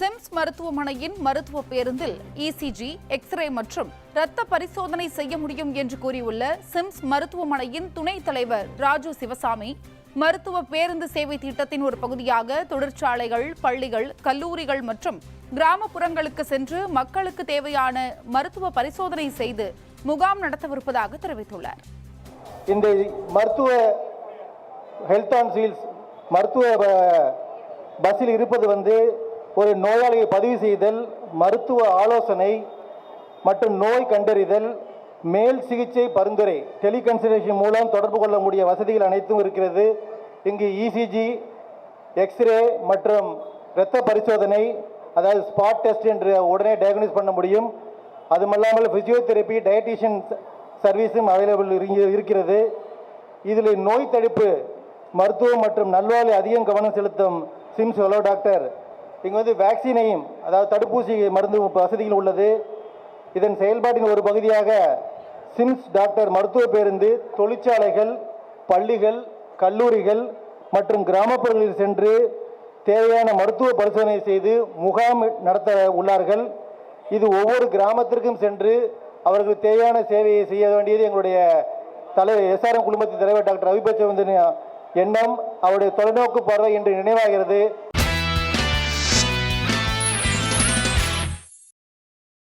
Sims மருத்துவமனையின் மருத்துவ பேருந்தில் இசிஜி எக்ஸ்ரே மற்றும் இரத்த பரிசோதனை செய்ய முடியும் என்று கூறியுள்ள சிம்ஸ் மருத்துவமனையின் துணைத் தலைவர் ராஜு சிவசாமி மருத்துவ பேருந்து சேவை திட்டத்தின் ஒரு பகுதியாக தொழிற்சாலைகள் பள்ளிகள் கல்லூரிகள் மற்றும் கிராமப்புறங்களுக்கு சென்று மக்களுக்கு தேவையான மருத்துவ பரிசோதனை செய்து முகாம் நடத்தவிருப்பதாக தெரிவித்துள்ளார். இந்த மருத்துவ ஹெல்த் அண்ட் சீல்ஸ் மருத்துவ பஸ்ஸில் இருப்பது வந்து ஒரு நோயாளியை பதிவு செய்தல் மருத்துவ ஆலோசனை மற்றும் நோய் கண்டறிதல் மேல் சிகிச்சை பரிந்துரை டெலிகன்சல்டேஷன் மூலம் தொடர்பு கொள்ளக்கூடிய வசதிகள் அனைத்தும் இருக்கிறது. இங்கு இசிஜி எக்ஸ்ரே மற்றும் இரத்த பரிசோதனை அதாவது ஸ்பாட் டெஸ்ட் என்று உடனே டயக்னோஸ் பண்ண முடியும். அதுமல்லாமல் ஃபிசியோதெரப்பி டயட்டிஷியன் சர்வீஸும் அவைலபிள் இருக்கிறது. இதில் நோய் தடுப்பு மருத்துவம் மற்றும் நல்வாழ்வு அதிகம் கவனம் செலுத்தும் சிம்ஸ் ஹலோ டாக்டர். இங்கே வந்து வேக்சினையும் அதாவது தடுப்பூசி மருந்து வசதிகள் உள்ளது. இதன் செயல்பாட்டின் ஒரு பகுதியாக சிம்ஸ் டாக்டர் மருத்துவ பேருந்து தொழிற்சாலைகள் பள்ளிகள் கல்லூரிகள் மற்றும் கிராமப்புறங்களில் சென்று தேவையான மருத்துவ பரிசோதனை செய்து முகாம் நடத்த உள்ளார்கள். இது ஒவ்வொரு கிராமத்திற்கும் சென்று அவர்களுக்கு தேவையான சேவையை செய்ய வேண்டியது எங்களுடைய தலைவர் எஸ்ஆர்எம் குழுமத்தின் தலைவர் டாக்டர் ரவிபச்சவந்தன் எண்ணம். அவருடைய தொலைநோக்கு பார்வை என்று நினைவாகிறது.